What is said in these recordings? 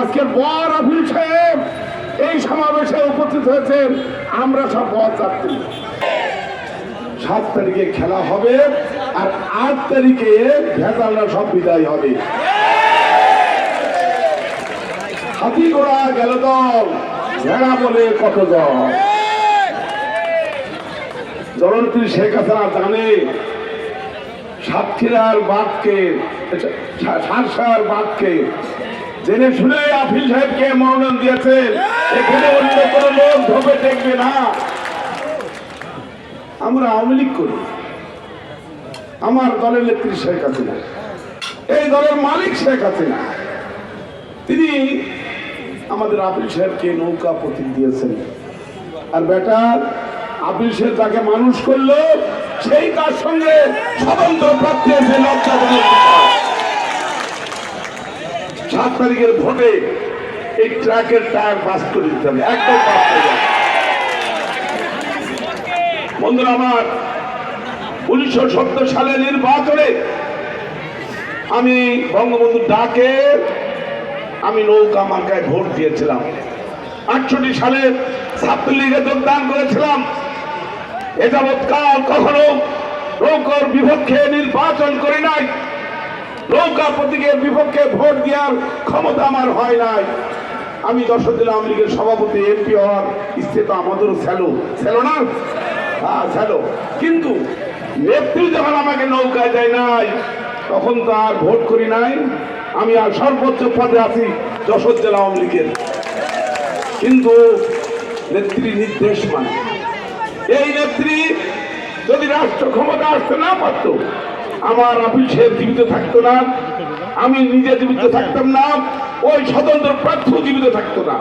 আজকে বর আফিল সাহেব এই সমাবেশে উপস্থিত হয়েছেন আমরা সব বর যাত্রী সাত তারিখে খেলা হবে আর আট তারিখে ভেজালরা সব বিদায় হবে। হাতি ঘোড়া গেল দল, ভেড়া বলে কত দল। জননেত্রী শেখ হাসিনা জানে, সাতক্ষীরার বাঘকে সারসার বাঘকে জেনে শুনে আফিল সাহেবকে মনোনয়ন দিয়েছেন এখানে অন্য কোনো লোক ধোপে দেখবে না। আমরা আওয়ামী লীগ করি। আমার দলের নেত্রী শেখ হাসিনা। এই দলের মালিক শেখ হাসিনা। তিনি আমাদের আপিল সাহেবকে নৌকা প্রতীক দিয়েছেন। আর বেটা, আপিল সাহেব তাকে মানুষ করল, সেই তার সঙ্গে স্বতন্ত্র প্রার্থী এসে লজ্জাজনক সাত তারিখের ভোটে এই ট্রাকের টায়ার পাস করে দিতে হবে, একদম। বন্ধুরা আমার, উনিশশো সত্তর সালে নির্বাচনে আমি বঙ্গবন্ধু ডাকে আমি নৌকা মার্কায় ভোট দিয়েছিলাম আটষট্টি সালে ছাত্রলীগে যোগদান করেছিলাম এ যাবৎকাল কখনো নৌকার বিপক্ষে নির্বাচন করি নৌকা প্রতীকের বিপক্ষে ভোট দেওয়ার ক্ষমতা আমার হয় নাই। আমি দর্শক জেলা আওয়ামী লীগের সভাপতি, এমপি হওয়ার ইচ্ছে তো আমাদেরও স্যালো স্যালো না? হ্যাঁ স্যালো কিন্তু নেত্রী যখন আমাকে নৌকায় দেয় নাই, তখন তো আর ভোট করি নাই। আমি আর সর্বোচ্চ পদে আছি যশোর জেলা আওয়ামী লীগের। কিন্তু নেত্রী নির্দেশ মানে। এই নেত্রী যদি রাষ্ট্র ক্ষমতা আসতে না পারতো আমার অফিসের জীবিত থাকতো না। আমি নিজে জীবিত থাকতাম না। ওই স্বতন্ত্র প্রার্থী জীবিত থাকতো না।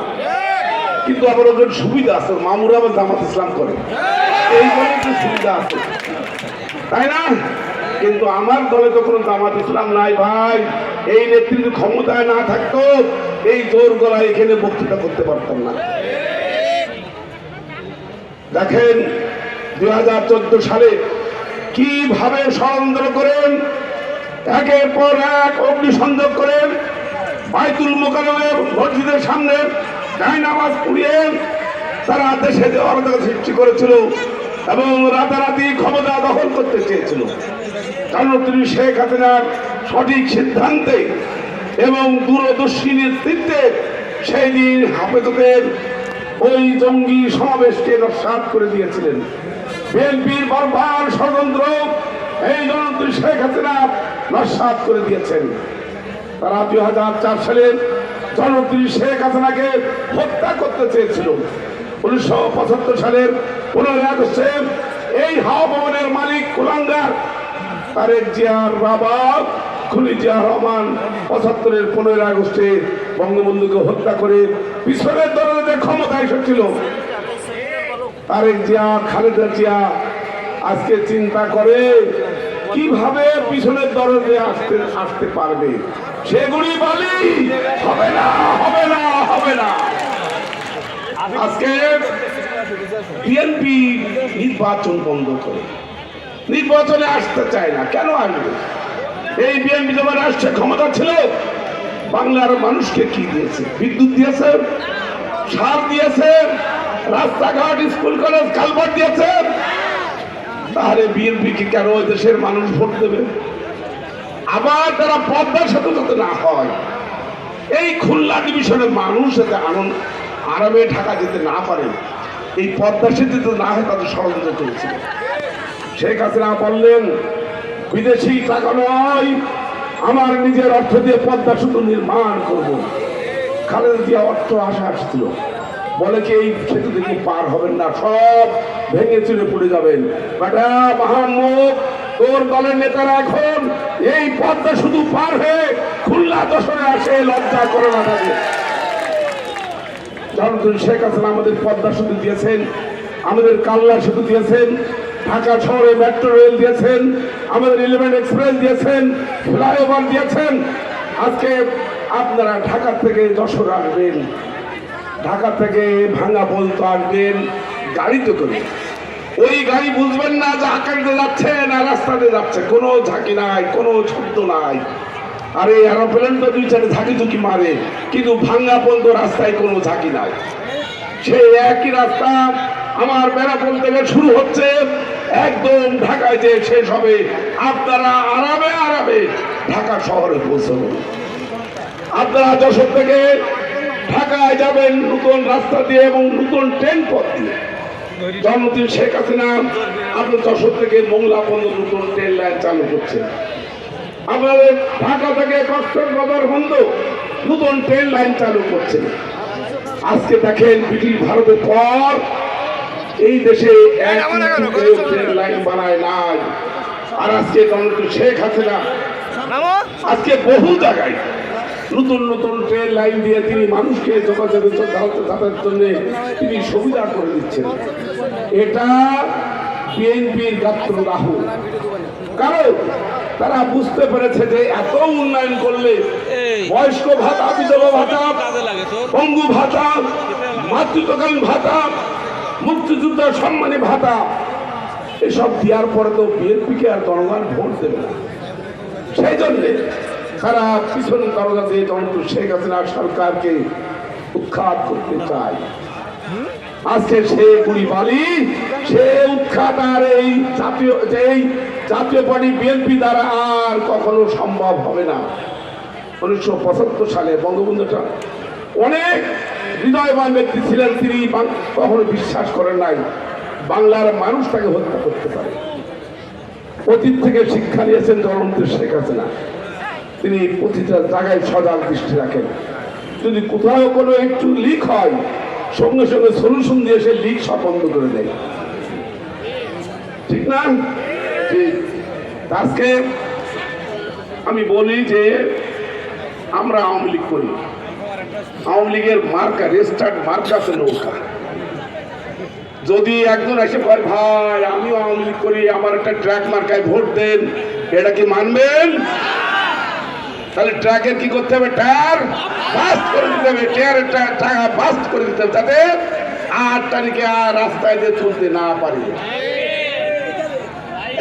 কিন্তু আবার ওদের সুবিধা আছে। মামুর আবার জামাত ইসলাম করে। এই দলে সুবিধা আছে। তাই না? কিন্তু আমার দলে তো কোনো জামাত ইসলাম নাই ভাই। এই নেতৃত্ব ক্ষমতায় না থাকতো, এই জোর গলায় এখানে বক্তৃতা করতে পারতাম না। দেখেন, দুই হাজার চোদ্দ সালে কীভাবে ষড়যন্ত্র করেন? একের পর এক অগ্নিসংযোগ করেন। বাইতুল মোকারমের মসজিদের সামনে ডাইনামাজ পুড়িয়ে তারা দেশে অরাজকতা সৃষ্টি করেছিল এবং রাতারাতি ক্ষমতা দখল করতে চেয়েছিল। কারণ তিনি শেখ হাসিনার সঠিক সিদ্ধান্তে এবং দূরদর্শী নেতৃত্বে সেই দিন হাফেজদের ওই জঙ্গি সমাবেশকে নস্বাত করে দিয়েছিলেন। বিএনপির বারবার ষড়যন্ত্র এই জননেত্রী শেখ হাসিনা নস্বাত করে দিয়েছেন। তারা দুই হাজার চার সালে জননেত্রী শেখ হাসিনাকে হত্যা করতে চেয়েছিল। উনিশশো পঁচাত্তর সালের পনেরোই আগস্টে এই হাওয়া ভবনের মালিক কুলাঙ্গার, তারেক জিয়ার বাবা রহমান পঁচাত্তরের পনেরোই আগস্টে বঙ্গবন্ধুকে হত্যা করে দরজাতে ক্ষমতা এসেছিল। তারেক জিয়া, খালেদা জিয়া আজকে চিন্তা করে কীভাবে পিছনের দরজে আসতে আসতে পারবে। সেগুলি বলি, হবে না হবে না হবে না। আজকে বিএনপি নির্বাচন বন্ধ করে। নির্বাচনে আসতে চায় না, কেন আসবে? এই বিএনপি যখন রাষ্ট্রে ক্ষমতা ছিল, বাংলার মানুষকে কি দিয়েছে? বিদ্যুৎ দিয়েছে, সার দিয়েছে, রাস্তাঘাট, স্কুল, কলেজ, কালভার্ট দিয়েছে। তাহলে বিএনপি কি কেন ওই দেশের মানুষ ভোট দেবে? আবার তারা পদ্মার সাথে যাতে না হয়। এই খুলনা ডিভিশনের মানুষ যাতে আনন্দ, আরামে ঢাকা যেতে না পারে, এই পদ্মা সেতু না হয় তাদের ষড়যন্ত্র করেছিল শেখ হাসিনা বললেন বিদেশি টাকা নয়, আমার নিজের অর্থ দিয়ে পদ্মা সেতু নির্মাণ করব। খালেদা জিয়া অর্থ আশা আসছিল। বলে কি এই সেতু থেকে পার হবেন না, সব ভেঙে চুরে পড়ে যাবেন। বেটা মাহমুদ তোর দলের নেতারা এখন এই পদ্মা শুধু পার হয়ে খুলনা দশরে আসে, লজ্জা করে না থাকে জনগণ শেখ হাসিনা আমাদের পদ্মা সেতু দিয়েছেন, আমাদের কাল্লা সেতু দিয়েছেন ঢাকা শহরে মেট্রো রেল দিয়েছেন, আমাদের ইলেভেন এক্সপ্রেস দিয়েছেন ফ্লাইওভার দিয়েছেন। আজকে আপনারা ঢাকা থেকে যশোর আসবেন। ঢাকা থেকে ভাঙা বলতো আসবেন, গাড়িতে করে। ওই গাড়ি বুঝবেন না যে আকাশে যাচ্ছে না রাস্তাতে যাচ্ছে। কোনো ঝাঁকি নাই, কোনো শব্দ নাই। আর এই এরোপ্লেন তো দুই চারে ঝাঁকি ঝুঁকি মারে, কিন্তু ভাঙ্গা পর্যন্ত রাস্তায় কোনো ঝাঁকি নাই। সেই একই রাস্তা আমার বেড়াপোল থেকে শুরু হচ্ছে। একদম ঢাকায় যে শেষ হবে, আপনারা আরামে আরামে ঢাকা শহরে পৌঁছবেন আপনারা যশোর থেকে ঢাকায় যাবেন নতুন রাস্তা দিয়ে এবং নতুন ট্রেন পথ দিয়ে। জন্মদিন শেখ হাসিনা আপনার যশোর থেকে মোংলা পর্যন্ত নতুন ট্রেন লাইন চালু করছেন। আমাদের ঢাকা থেকে কষ্টের বাজার বন্ধ, নতুন ট্রেন লাইন চালু করছেন। আজকে দেখেন ব্রিটিশ ভারতের পর এই দেশে লাইন বানায় নাই আর আজকে শেখ হাসিনা। আজকে বহু জায়গায় নতুন নতুন ট্রেন লাইন দিয়ে তিনি মানুষকে যোগাযোগের যাতায়াতের জন্য তিনি সুবিধা করে দিচ্ছেন। এটা বিএনপির গাত্র রাহুল কারণ তারা বুঝতে পেরেছে যে এত উন্নয়ন করলে বয়স্ক ভাতা বিধবা ভাতা পঙ্গু ভাতা মাতৃত্বকালীন ভাতা মুক্তিযুদ্ধ সম্মানী ভাতা। এসব দেওয়ার পরে তো বিএনপিকে আর জনগণ ভোট দেবে না। সেই জন্যে তারা পিছনে দরজা দিয়ে জনতা শেখ হাসিনা সরকারকে উৎখাত করতে চায়। আজকে সে গুলি বালি সে উৎখাত আর এই জাতীয় এই জাতীয় পার্টি বিএনপি দ্বারা আর কখনো সম্ভব হবে না। উনিশশো পঁচাত্তর সালে বঙ্গবন্ধুটা অনেক হৃদয়বান ব্যক্তি ছিলেন তিনি কখনো বিশ্বাস করেন নাই। বাংলার মানুষ তাকে হত্যা করতে পারে। অতীত থেকে শিক্ষা নিয়েছেন জনমন্ত্রী শেখ হাসিনা। তিনি প্রতিটা জায়গায় সজাগ দৃষ্টি রাখেন। যদি কোথাও কোনো একটু লিক হয়, সঙ্গে সঙ্গে সলিউশন দিয়ে সে লিক বন্ধ করে দেয়। ঠিক না? আজকে আমি বলি যে আমরা আওয়ামী লীগ করি। আওয়ামী লীগের মার্কা রেজিস্টার্ড মার্কা তো নৌকা। যদি একজন এসে বলে ভাই, আমিও আওয়ামী লীগ করি, আমার একটা ট্র্যাক মার্কায় ভোট দেন, এটা কি মানবেন? তাহলে ট্র্যাকের কি করতে হবে? টায়ার ফাস্ট করে দিতে হবে টায়ারের টাকা বাস্ট করে দিতে হবে, যাতে আট তারিখে আর রাস্তায় দিয়ে চলতে না পারি।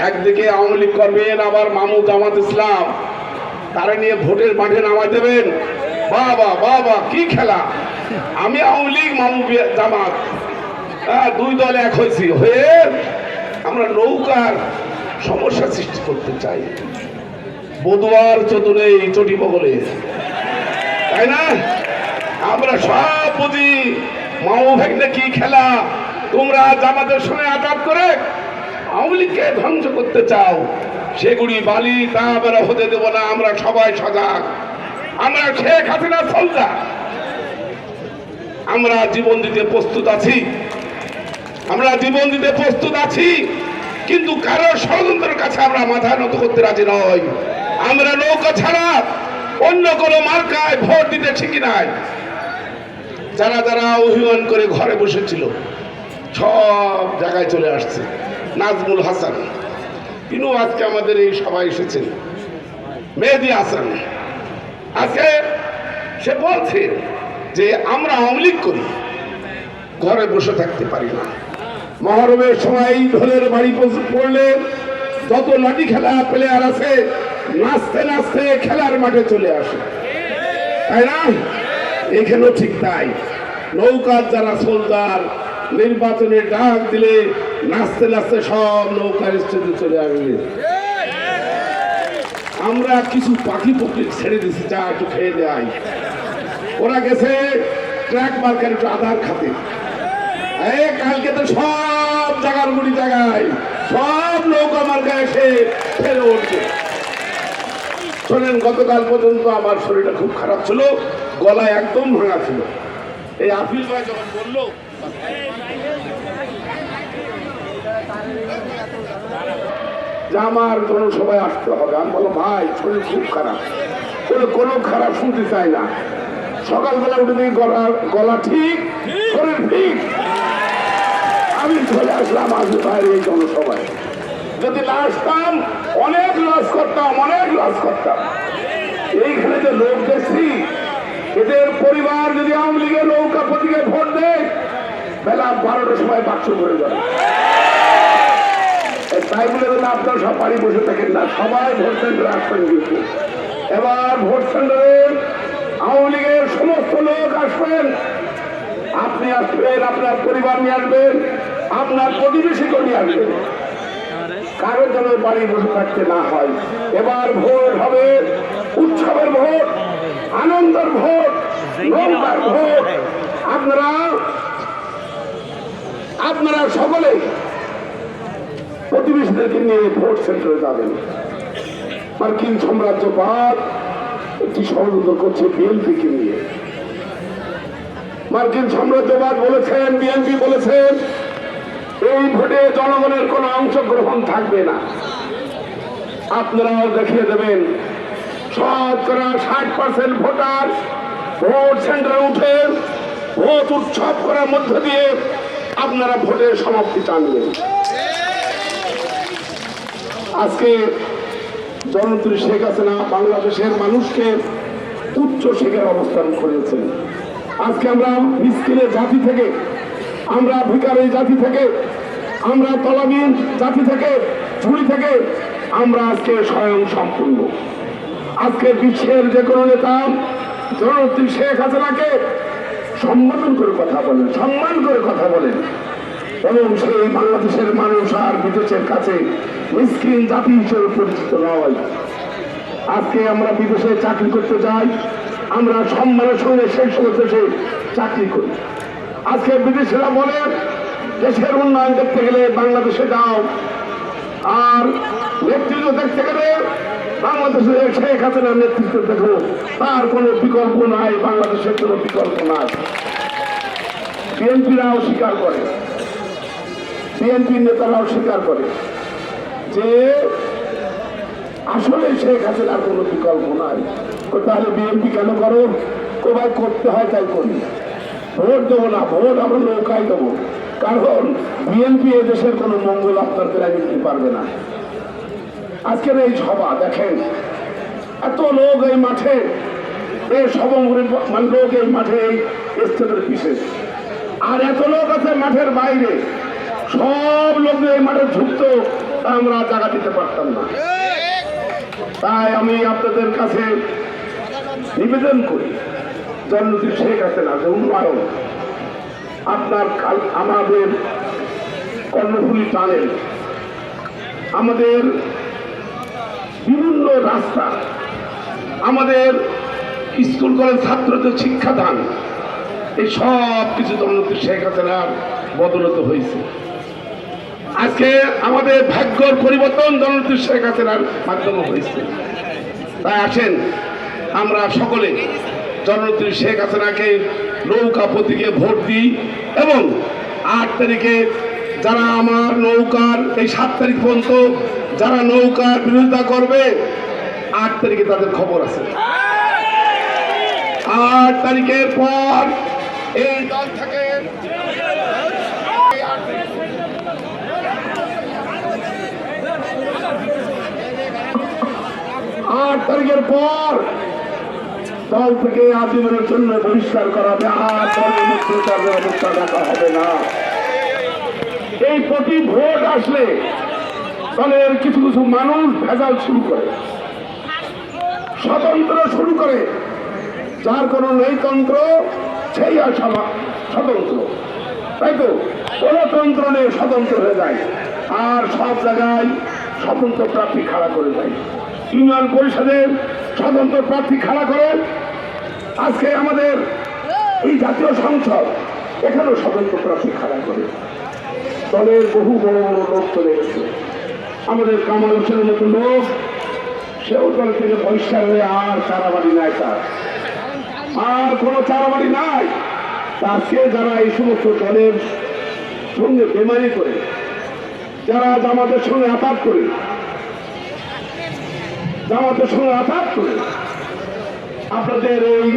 একদিকে আওয়ামী লীগ করবেন, আবার মামু জামাত ইসলাম, তারা নিয়ে ভোটের মাঠে নামাই দেবেন। বাবা বাবা কি খেলা? আমি আওয়ামী লীগ মামু জামাত। হ্যাঁ, দুই দল এক হয়েছি। হয়ে আমরা নৌকার সমস্যা সৃষ্টি করতে চাই। বদুয়ার চতুরে চটি বগলে। তাই না? আমরা সব বুঝি মাও ভাগনে কি খেলা? তোমরা জামাতের সঙ্গে আঘাত করে আওয়ামী লীগকে ধ্বংস করতে চাও। সেগুলি বালি তা আমরা হতে দেব না আমরা সবাই সজাগ। আমরা শেখ হাসিনা সলজা আমরা জীবন দিতে প্রস্তুত আছি। আমরা জীবন দিতে প্রস্তুত আছি, কিন্তু কারও ষড়যন্ত্রের কাছে আমরা মাথা নত করতে রাজি নই। আমরা নৌকা ছাড়া অন্য কোনো মার্কায় ভোট দিতে ঠিকই নাই। যারা যারা অভিমান করে ঘরে বসেছিল, সব জায়গায় চলে আসছে। নাজমুল হাসান। তিনিও আজকে আমাদের এই সভায় এসেছেন। মেহেদি হাসান। আজকে সে বলছে যে আমরা লীগ করি। ঘরে বসে থাকতে পারি না। মহরমের সময় ঢোলের বাড়ি পড়লে যত লাঠি খেলা প্লেয়ার আছে, নাচতে নাচতে খেলার মাঠে চলে আসে। তাই না? এখানেও ঠিক তাই। নৌকার যারা সোলদার নির্বাচনে ডাক দিলে নাচতে নাচতে সব নৌকার স্টেজে চলে আসবে। আমরা কিছু পাখি পক্ষী ছেড়ে দিছি, যা একটু খেয়ে দেয় ওরা গেছে ট্র্যাক মার্কেট একটু আধার খাতে। কালকে তো সব জায়গার গুড়ি জায়গায় সব নৌকা মার্কা এসে ফেলে উঠবে। শোনেন, গতকাল পর্যন্ত আমার শরীরটা খুব খারাপ ছিল, গলায় একদম ভাঙা ছিল। এই আফিস ভাই যখন বলল যে আমার জনসভায় আসতে হবে। আমি বলো ভাই, শরীর খুব খারাপ। কোনো কোনো খারাপ শুনতে চাই না। সকালবেলা উঠে দেখি গলা গলা ঠিক, শরীর ঠিক। আমি চলে আসলাম আজকে বাইরে এই জনসভায়। যদি না আসতাম, অনেক লস করতাম, অনেক লস করতাম। এইখানে যে লোক দেখছি, এদের পরিবার যদি আওয়ামী লীগের নৌকা প্রতীকে ভোট দেয়, বেলা বারোটার সময় বাক্স করে যাবে। তাই বলে আপনারা সব বাড়ি বসে থাকেন না, সবাই ভোট কেন্দ্রে আসবেন কিন্তু এবার ভোট সেন্টারে আওয়ামী লীগের সমস্ত লোক আসবেন, আপনি আসবেন, আপনার পরিবার নিয়ে আসবেন, আপনার প্রতিবেশীকে নিয়ে আসবেন। কারোর যেন বাড়ি বসে থাকতে না হয়। এবার ভোট হবে উৎসবের ভোট, আনন্দের ভোট ভোট। আপনারা আপনারা সকলে প্রতিবেশীদেরকে নিয়ে ভোট সেন্টারে যাবেন। মার্কিন সাম্রাজ্যবাদ একটি ষড়যন্ত্র করছে বিএনপিকে নিয়ে। মার্কিন সাম্রাজ্যবাদ বলেছেন, বিএনপি বলেছেন, এই ভোটে জনগণের কোনো অংশগ্রহণ থাকবে না। আপনারাও দেখিয়ে দেবেন শতকরা ষাট পার্সেন্ট ভোটার ভোট সেন্টারে উঠে ভোট উৎসব করার মধ্য দিয়ে আপনারা ভোটের সমাপ্তি টানবেন আজকে জননেত্রী শেখ হাসিনা বাংলাদেশের মানুষকে উচ্চ শিখের অবস্থান করেছেন। আজকে আমরা মিসকিনের জাতি থেকে, আমরা ভিকারি জাতি থেকে, আমরা তলাবিন জাতি থেকে, ঝুড়ি থেকে আমরা আজকে স্বয়ং সম্পূর্ণ। আজকে বিশ্বের যে কোনো নেতা জননেত্রী শেখ হাসিনাকে সম্বোধন করে কথা বলেন, সম্মান করে কথা বলেন। এবং সেই বাংলাদেশের মানুষ আর বিদেশের কাছে মিসকিন জাতি হিসেবে পরিচিত নয় আজকে আমরা বিদেশে চাকরি করতে যাই, আমরা সম্মানের সঙ্গে সেই সমস্ত দেশে চাকরি করি। আজকে বিদেশিরা বলে, দেশের উন্নয়ন দেখতে গেলে বাংলাদেশে যাও। আর নেতৃত্ব দেখতে গেলে বাংলাদেশে শেখ হাসিনার নেতৃত্ব দেখো। তার কোনো বিকল্প নাই, বাংলাদেশের কোনো বিকল্প নাই। বিএনপিরাও স্বীকার করে। বিএনপি নেতারাও স্বীকার করে যে আসলে শেখ হাসিনার কোনো বিকল্প নাই। তাহলে বিএনপি কেন করো? কোথায় করতে হয় তাই করি। ভোট দেবো না, ভোট আমরা নৌকায় দেবো। কারণ বিএনপি দেশের কোনো মঙ্গল আপনার প্রায় দিতে পারবে না। আজকের এই সভা, দেখেন, এত লোক এই মাঠে এই সবঙ্গরে মানে লোক এই মাঠে, এই স্টেটের বিশেষ আর এত লোক আছে মাঠের বাইরে। সব লোক এই মাঠে ঝুঁকত, আমরা জায়গা দিতে পারতাম না। তাই আমি আপনাদের কাছে নিবেদন করি জন্মতি শেখ হাসিনা যে উন্নয়ন আপনার আমাদের কর্ণফুলি টানেল, আমাদের বিভিন্ন রাস্তা, আমাদের স্কুল কলেজ ছাত্রদের শিক্ষাদান, এই সব কিছু জন্মতি শেখ হাসিনার বদলত হয়েছে। আজকে আমাদের ভাগ্যর পরিবর্তন জননেত্রী শেখ হাসিনার মাধ্যমে হয়েছে। তাই আসেন, আমরা সকলে জননেত্রী শেখ হাসিনাকে নৌকা প্রতীকে ভোট দিই এবং আট তারিখে যারা আমার নৌকার, এই সাত তারিখ পর্যন্ত যারা নৌকার বিরোধিতা করবে, আট তারিখে তাদের খবর আছে। আট তারিখের পর এই দল থেকে এই আট তারিখ আট তারিখের পর দল থেকে আজীবনের জন্য বহিষ্কার করা হবে। আর দলের দেখা হবে না। এই প্রতি ভোট আসলে দলের কিছু কিছু মানুষ ভেজাল শুরু করে। স্বতন্ত্র শুরু করে। যার কোনো নৈতন্ত্র সেই স্বতন্ত্র। তাই তো? গণতন্ত্র নেই, স্বতন্ত্র হয়ে যায়। আর সব জায়গায় স্বতন্ত্র প্রার্থী খাড়া করে দেয়। ইউনিয়ন পরিষদের স্বতন্ত্র প্রার্থী খাড়া করে আজকে আমাদের এই জাতীয় সংসদ এখানেও স্বতন্ত্র প্রার্থী খাড়া করে। দলের বহু বড় বড় লোক চলে গেছে। আমাদের কামাল হোসেনের মতো লোক, সেও দল থেকে বহিষ্কার হয়ে আর চারাবাড়ি নাই তার। আর কোনো চারাবাড়ি নাই। তা আজকে যারা এই সমস্ত দলের সঙ্গে বেমারি করে, যারা জামাতের সঙ্গে আঘাত করে জামাতের সঙ্গে আঘাত করে আপনাদের এই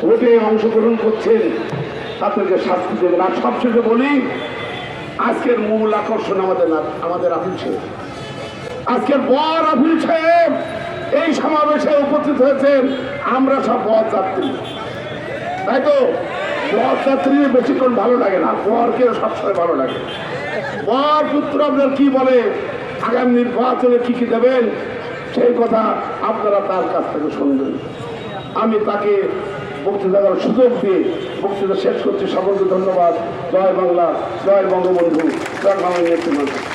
ভোটে অংশগ্রহণ করছেন তাদেরকে শাস্তি দেবেন। আর সবশেষে বলি, আজকের মূল আকর্ষণ আমাদের আমাদের আপিল সাহেব আজকের বর আপিল সাহেব এই সমাবেশে উপস্থিত হয়েছেন আমরা সব বর যাত্রী। তাই তো? বর যাত্রী বেশিক্ষণ ভালো লাগে না বরকে সবসময় ভালো লাগে। বর পুত্র আপনার কি বলে? আগামী নির্বাচনে কি কি দেবেন, সেই কথা আপনারা তার কাছ থেকে শুনবেন। আমি তাকে বক্তৃতা করার সুযোগ দিয়ে বক্তৃতা শেষ করছি। সকলকে ধন্যবাদ। জয় বাংলা, জয় বঙ্গবন্ধু। জয় বাংলা